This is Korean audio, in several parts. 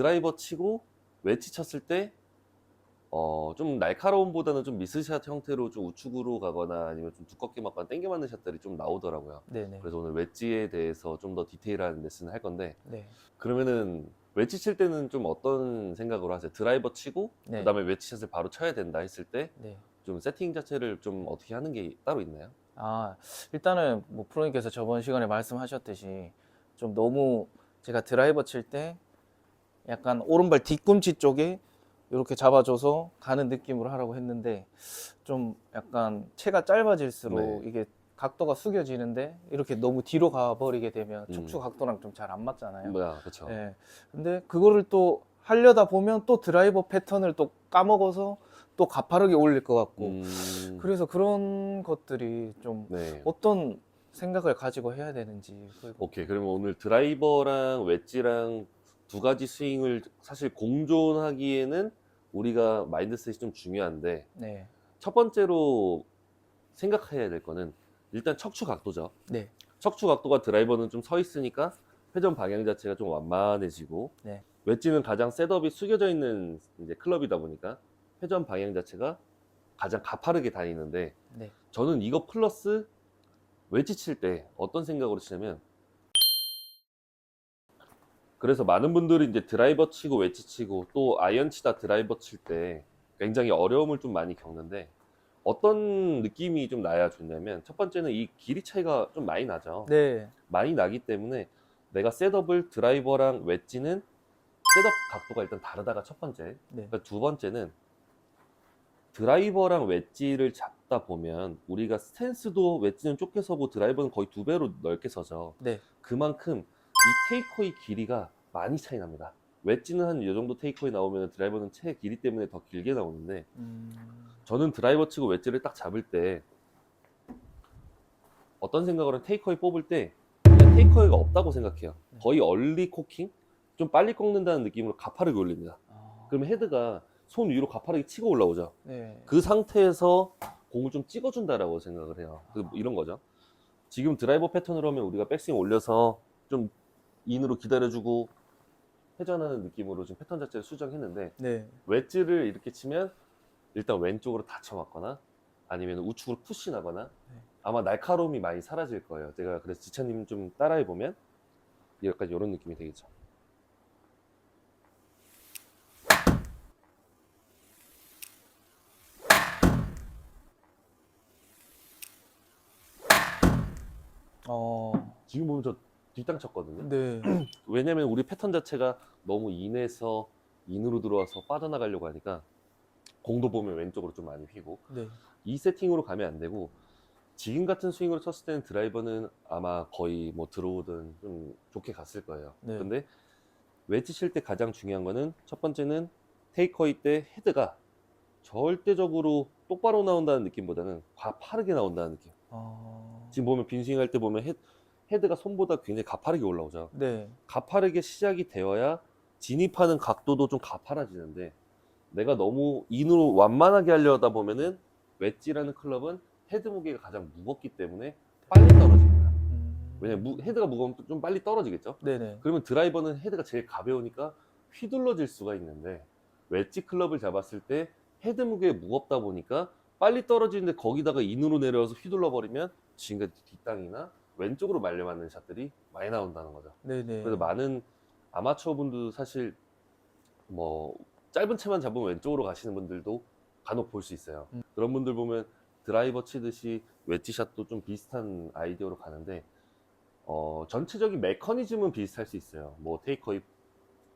드라이버 치고 웨지 쳤을 때 어, 좀 날카로움보다는 좀 미스샷 형태로 좀 우측으로 가거나 아니면 좀 두껍게 맞거나 땡겨 맞는 샷들이 좀 나오더라고요. 네네. 그래서 오늘 웨지에 대해서 좀 더 디테일한 레슨을 할 건데 네. 그러면은 웨지 칠 때는 좀 어떤 생각으로 하세요? 드라이버 치고 네. 그다음에 웨지 샷을 바로 쳐야 된다 했을 때좀 네. 세팅 자체를 좀 어떻게 하는 게 따로 있나요? 아, 일단은 뭐 프로님께서 저번 시간에 말씀하셨듯이 좀 너무 제가 드라이버 칠 때 약간 오른발 뒤꿈치 쪽에 이렇게 잡아줘서 가는 느낌으로 하라고 했는데 좀 약간 체가 짧아질수록 네. 이게 각도가 숙여지는데 이렇게 너무 뒤로 가버리게 되면 음. 척추 각도랑 좀 잘 안 맞잖아요. 뭐야, 그렇죠. 예. 근데 그거를 또 하려다 보면 또 드라이버 패턴을 또 까먹어서 또 가파르게 올릴 것 같고 음, 그래서 그런 것들이 좀 네. 어떤 생각을 가지고 해야 되는지 오케이. 그러면 오늘 드라이버랑 웨지랑 두 가지 스윙을 사실 공존하기에는 우리가 마인드셋이 좀 중요한데 네, 첫 번째로 생각해야 될 거는 일단 척추 각도죠. 네, 척추 각도가 드라이버는 좀 서 있으니까 회전 방향 자체가 좀 완만해지고 네. 웨지는 가장 셋업이 숙여져 있는 이제 클럽이다 보니까 회전 방향 자체가 가장 가파르게 다니는데 네, 저는 이거 플러스 웨지 칠 때 어떤 생각으로 치냐면 그래서 많은 분들이 이제 드라이버 치고 웨지 치고 또 아이언 치다 드라이버 칠 때 굉장히 어려움을 좀 많이 겪는데 어떤 느낌이 좀 나야 좋냐면 첫 번째는 이 길이 차이가 좀 많이 나죠. 네, 많이 나기 때문에 내가 셋업을 드라이버랑 웨지는 셋업 각도가 일단 다르다가 첫 번째. 네, 그러니까 두 번째는 드라이버랑 웨지를 잡다 보면 우리가 스탠스도 웨지는 좁게 서고 드라이버는 거의 두 배로 넓게 서죠. 네, 그만큼 이 테이커의 길이가 많이 차이 납니다. 웨지는 한 이 정도 테이커에 나오면 드라이버는 채 길이 때문에 더 길게 나오는데 음, 저는 드라이버 치고 웨지를 딱 잡을 때 어떤 생각으로 테이커에 뽑을 때 그냥 테이커가 없다고 생각해요. 네. 거의 얼리 코킹? 좀 빨리 꺾는다는 느낌으로 가파르게 올립니다. 아, 그러면 헤드가 손 위로 가파르게 치고 올라오죠. 네, 그 상태에서 공을 좀 찍어준다라고 생각을 해요. 그 이런 거죠. 지금 드라이버 패턴으로 하면 우리가 백스윙 올려서 좀 인으로 기다려주고 회전하는 느낌으로 지금 패턴 자체를 수정했는데 네, 웨지를 이렇게 치면 일단 왼쪽으로 닫혀 맞거나 아니면 우측으로 푸시 나거나 네. 아마 날카로움이 많이 사라질 거예요. 제가 그래서 지찬님 좀 따라해 보면 약간 이런 느낌이 되겠죠. 어, 지금 보면 저 뒷땅 쳤거든요. 네, 왜냐면 우리 패턴 자체가 너무 인에서 인으로 들어와서 빠져나가려고 하니까 공도 보면 왼쪽으로 좀 많이 휘고 네, 이 세팅으로 가면 안 되고 지금 같은 스윙으로 쳤을 때는 드라이버는 아마 거의 뭐 들어오든 좀 좋게 갔을 거예요. 네. 근데 웨지 칠 때 가장 중요한 거는 첫 번째는 테이커이 때 헤드가 절대적으로 똑바로 나온다는 느낌보다는 가파르게 나온다는 느낌. 어, 지금 보면 빈스윙 할 때 보면 헤, 헤드가 손보다 굉장히 가파르게 올라오죠. 네, 가파르게 시작이 되어야 진입하는 각도도 좀 가파라지는데 내가 너무 인으로 완만하게 하려다 보면은 웨지라는 클럽은 헤드 무게가 가장 무겁기 때문에 빨리 떨어집니다. 음, 왜냐면 무- 헤드가 무거우면 좀 빨리 떨어지겠죠. 네네, 그러면 드라이버는 헤드가 제일 가벼우니까 휘둘러질 수가 있는데 웨지 클럽을 잡았을 때 헤드 무게 무겁다 보니까 빨리 떨어지는데 거기다가 인으로 내려와서 휘둘러 버리면 지금까지 뒷땅이나 왼쪽으로 말려 맞는 샷들이 많이 나온다는 거죠. 네네, 그래서 많은 아마추어 분도 사실 뭐 짧은 채만 잡으면 왼쪽으로 가시는 분들도 간혹 볼 수 있어요. 음. 그런 분들 보면 드라이버 치듯이 웨지샷도 좀 비슷한 아이디어로 가는데 어, 전체적인 메커니즘은 비슷할 수 있어요. 뭐 테이커의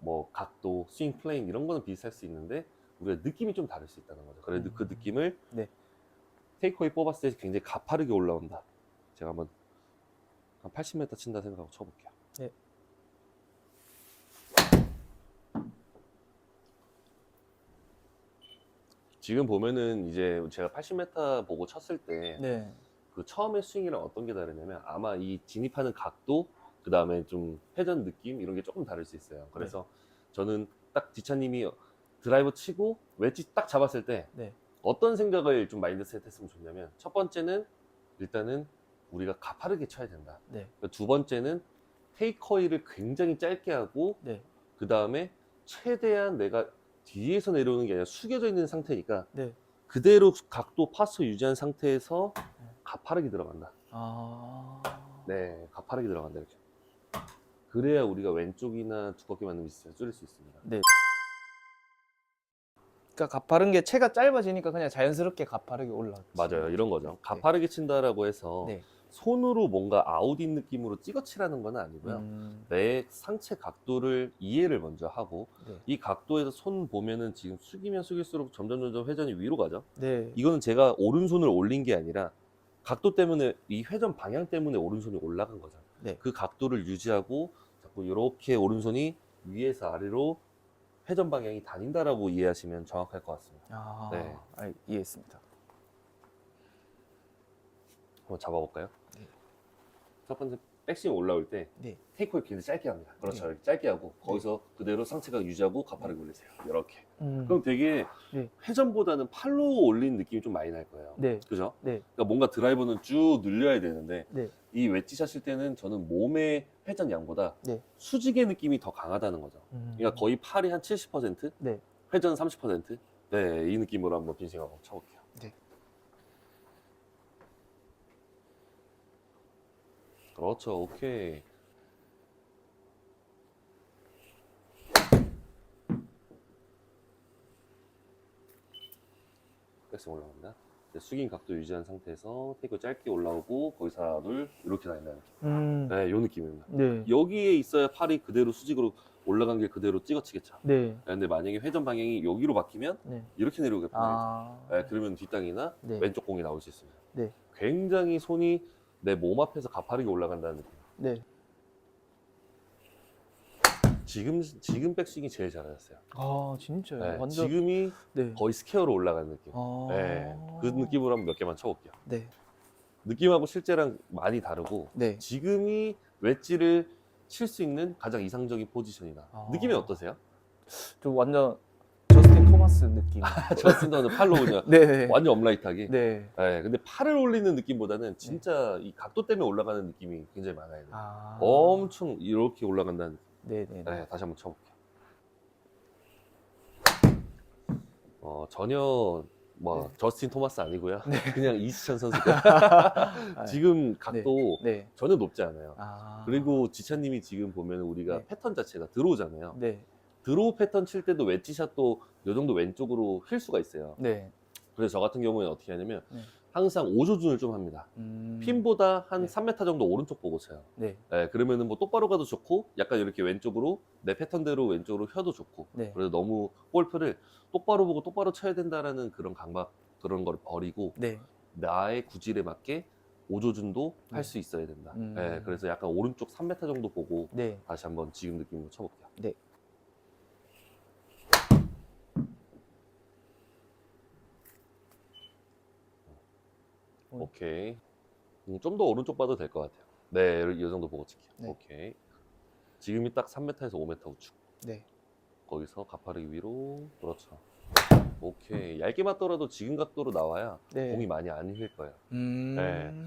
뭐 각도, 스윙 플레인 이런 거는 비슷할 수 있는데 우리가 느낌이 좀 다를 수 있다는 거죠. 그래도 그 음. 느낌을 네. 테이커의 뽑았을 때 굉장히 가파르게 올라온다. 제가 한번 한 80m 친다 생각하고 쳐볼게요. 네. 지금 보면은 이제 제가 80m 보고 쳤을 때 네, 그 처음에 스윙이랑 어떤 게 다르냐면 아마 이 진입하는 각도 그 다음에 좀 회전 느낌 이런 게 조금 다를 수 있어요. 그래서 저는 딱 지차님이 드라이버 치고 웨지 딱 잡았을 때 네. 어떤 생각을 좀 마인드셋 했으면 좋냐면 첫 번째는 일단은 우리가 가파르게 쳐야 된다. 네, 두 번째는 테이커이를 굉장히 짧게 하고 네, 그 다음에 최대한 내가 뒤에서 내려오는 게 아니라 숙여져 있는 상태니까 네. 그대로 각도 파서 유지한 상태에서 가파르게 들어간다. 아. 네, 가파르게 들어간다 이렇게. 그래야 우리가 왼쪽이나 두껍게 맞는 미스를 줄일 수 있습니다. 그러니까 가파른 게 채가 짧아지니까 그냥 자연스럽게 가파르게 올라. 맞아요, 이런 거죠. 가파르게 친다라고 해서 네. 손으로 뭔가 아웃인 느낌으로 찍어치라는 건 아니고요. 음, 내 상체 각도를 이해를 먼저 하고 네. 이 각도에서 손 보면은 지금 숙이면 숙일수록 점점 점점 회전이 위로 가죠. 네. 이거는 제가 오른손을 올린 게 아니라 각도 때문에 이 회전 방향 때문에 오른손이 올라간 거죠. 네. 그 각도를 유지하고 자꾸 이렇게 오른손이 위에서 아래로 회전 방향이 다닌다라고 이해하시면 정확할 것 같습니다. 아, 네. 아, 이해했습니다. 한번 잡아볼까요? 네. 첫 번째 백스윙 올라올 때 네. 테이크를 굉장히 짧게 합니다. 그렇죠. 네. 짧게 하고 거기서 그대로 상체가 유지하고 가파르게 올리세요. 이렇게. 음, 그럼 되게 네. 회전보다는 팔로 올리는 느낌이 좀 많이 날 거예요. 네. 그죠? 네. 그러니까 뭔가 드라이버는 쭉 늘려야 되는데 네. 이 웨지 샷일 때는 저는 몸의 회전 양보다 네. 수직의 느낌이 더 강하다는 거죠. 음, 그러니까 거의 팔이 한 70%, 네. 회전 30%. 네, 이 느낌으로 한번 한번 쳐볼게요. 그렇죠, 오케이. 백스 올라갑니다. 이제 숙인 각도 유지한 상태에서 테이크 짧게 올라오고 거기서 하나 둘 이렇게 느낌. 음, 네, 요 느낌입니다. 네. 여기에 있어야 팔이 그대로 수직으로 올라간 게 그대로 찍어치겠죠. 네. 근데 만약에 회전 방향이 여기로 바뀌면 네. 이렇게 내려오게. 아. 네, 그러면 뒷땅이나 네. 왼쪽 공이 나올 수 있습니다. 네. 굉장히 손이 내 몸 앞에서 가파르게 올라간다는 느낌. 네. 지금 지금 백스윙이 제일 잘하셨어요. 아, 진짜요? 네, 완전 지금이 네. 거의 스퀘어로 올라가는 느낌. 아. 네, 그 느낌으로 한번 몇 개만 쳐볼게요. 네. 느낌하고 실제랑 많이 다르고 네. 지금이 웨지를 칠 수 있는 가장 이상적인 포지션이다. 아. 느낌이 어떠세요? 좀 완전 저스틴 토마스 느낌. 저스틴 더는 팔로 그냥 네. 네. 완전 업라이트하게. 네. 네, 근데 팔을 올리는 느낌보다는 진짜 이 각도 때문에 올라가는 느낌이 굉장히 많아요. 아. 엄청 이렇게 올라간다는 느낌. 네, 네. 네, 다시 한번 쳐볼게요. 어, 전혀 뭐 네. 저스틴 토마스 아니고요. 그냥 이지찬 선수가 아, 지금 각도 네. 전혀 높지 않아요. 아. 그리고 지찬님이 지금 보면 우리가 네. 패턴 자체가 들어오잖아요. 네. 드로우 패턴 칠 때도 웨지샷도 요 정도 왼쪽으로 휠 수가 있어요. 네. 그래서 저 같은 경우에는 어떻게 하냐면 네. 항상 5조준을 좀 합니다. 음. 핀보다 한 네. 3m 정도 오른쪽 보고 쳐요. 네. 네, 그러면은 뭐 똑바로 가도 좋고 약간 이렇게 왼쪽으로 내 패턴대로 왼쪽으로 휘어도 좋고 네. 그래서 너무 골프를 똑바로 보고 똑바로 쳐야 된다라는 그런 강박 그런 걸 버리고 네. 나의 구질에 맞게 5조준도 네. 할수 있어야 된다. 음. 네, 그래서 약간 오른쪽 3m 정도 보고 네. 다시 한번 지금 느낌으로 쳐볼게요. 네. 오케이. 좀 더 오른쪽 봐도 될 것 같아요. 네, 이 정도 보고 칠게요. 네. 오케이. 지금이 딱 3m에서 5m 우측. 네. 거기서 가파르게 위로. 그렇죠. 오케이. 얇게 맞더라도 지금 각도로 나와야 네. 공이 많이 안 휠 거예요. 음. 네.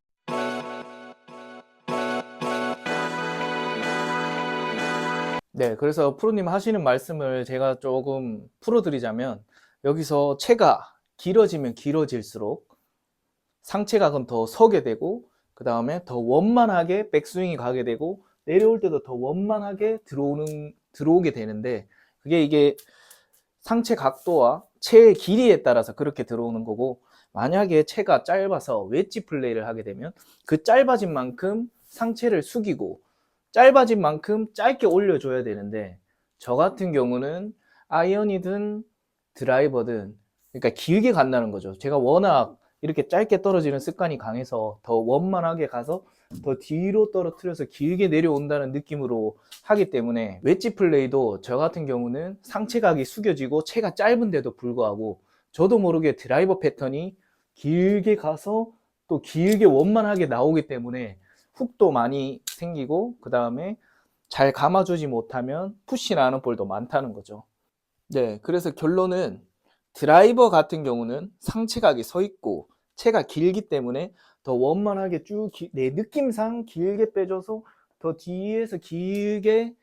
네, 그래서 프로님 하시는 말씀을 제가 조금 풀어드리자면 여기서 채가 길어지면 길어질수록 상체가 그럼 더 서게 되고 그 다음에 더 원만하게 백스윙이 가게 되고 내려올 때도 더 원만하게 들어오는 들어오게 되는데 그게 이게 상체 각도와 체의 길이에 따라서 그렇게 들어오는 거고 만약에 체가 짧아서 웨지 플레이를 하게 되면 그 짧아진 만큼 상체를 숙이고 짧아진 만큼 짧게 올려줘야 되는데 저 같은 경우는 아이언이든 드라이버든 그러니까 길게 간다는 거죠. 제가 워낙 이렇게 짧게 떨어지는 습관이 강해서 더 원만하게 가서 더 뒤로 떨어뜨려서 길게 내려온다는 느낌으로 하기 때문에 웨지 플레이도 저 같은 경우는 상체각이 숙여지고 체가 짧은데도 불구하고 저도 모르게 드라이버 패턴이 길게 가서 또 길게 원만하게 나오기 때문에 훅도 많이 생기고 그 다음에 잘 감아주지 못하면 푸시 나는 볼도 많다는 거죠. 네, 그래서 결론은 드라이버 같은 경우는 상체각이 서 있고 체가 길기 때문에 더 원만하게 쭉 내 느낌상 길게 빼줘서 더 뒤에서 길게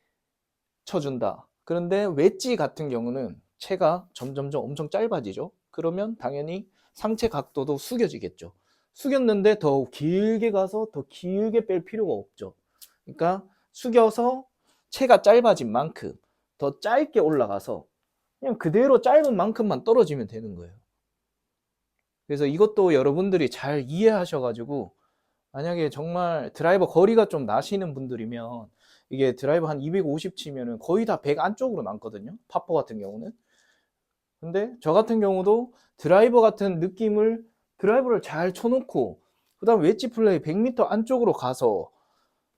쳐준다. 그런데 웨지 같은 경우는 채가 점점점 엄청 짧아지죠. 그러면 당연히 상체 각도도 숙여지겠죠. 숙였는데 더 길게 가서 더 길게 뺄 필요가 없죠. 그러니까 숙여서 채가 짧아진 만큼 더 짧게 올라가서 그냥 그대로 짧은 만큼만 떨어지면 되는 거예요. 그래서 이것도 여러분들이 잘 이해하셔가지고 만약에 정말 드라이버 거리가 좀 나시는 분들이면 이게 드라이버 한 250 치면은 거의 다 100 안쪽으로 남거든요. 파포 같은 경우는. 근데 저 같은 경우도 드라이버 같은 느낌을 드라이버를 잘 쳐놓고 그 다음 웨지 플레이 100m 안쪽으로 가서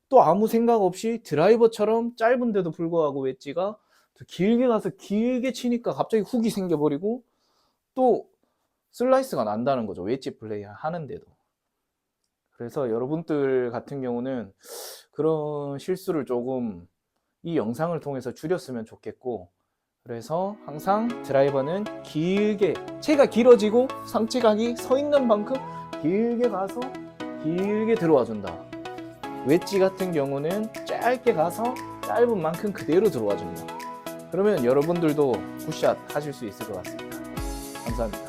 또 아무 생각 없이 드라이버처럼 짧은데도 불구하고 웨지가 더 길게 가서 길게 치니까 갑자기 훅이 생겨버리고 또 슬라이스가 난다는 거죠. 웨지 플레이 하는데도. 그래서 여러분들 같은 경우는 그런 실수를 조금 이 영상을 통해서 줄였으면 좋겠고 그래서 항상 드라이버는 길게 채가 길어지고 상체각이 서 있는 만큼 길게 가서 길게 들어와 준다. 웨지 같은 경우는 짧게 가서 짧은 만큼 그대로 들어와 준다. 그러면 여러분들도 굿샷 하실 수 있을 것 같습니다. 감사합니다.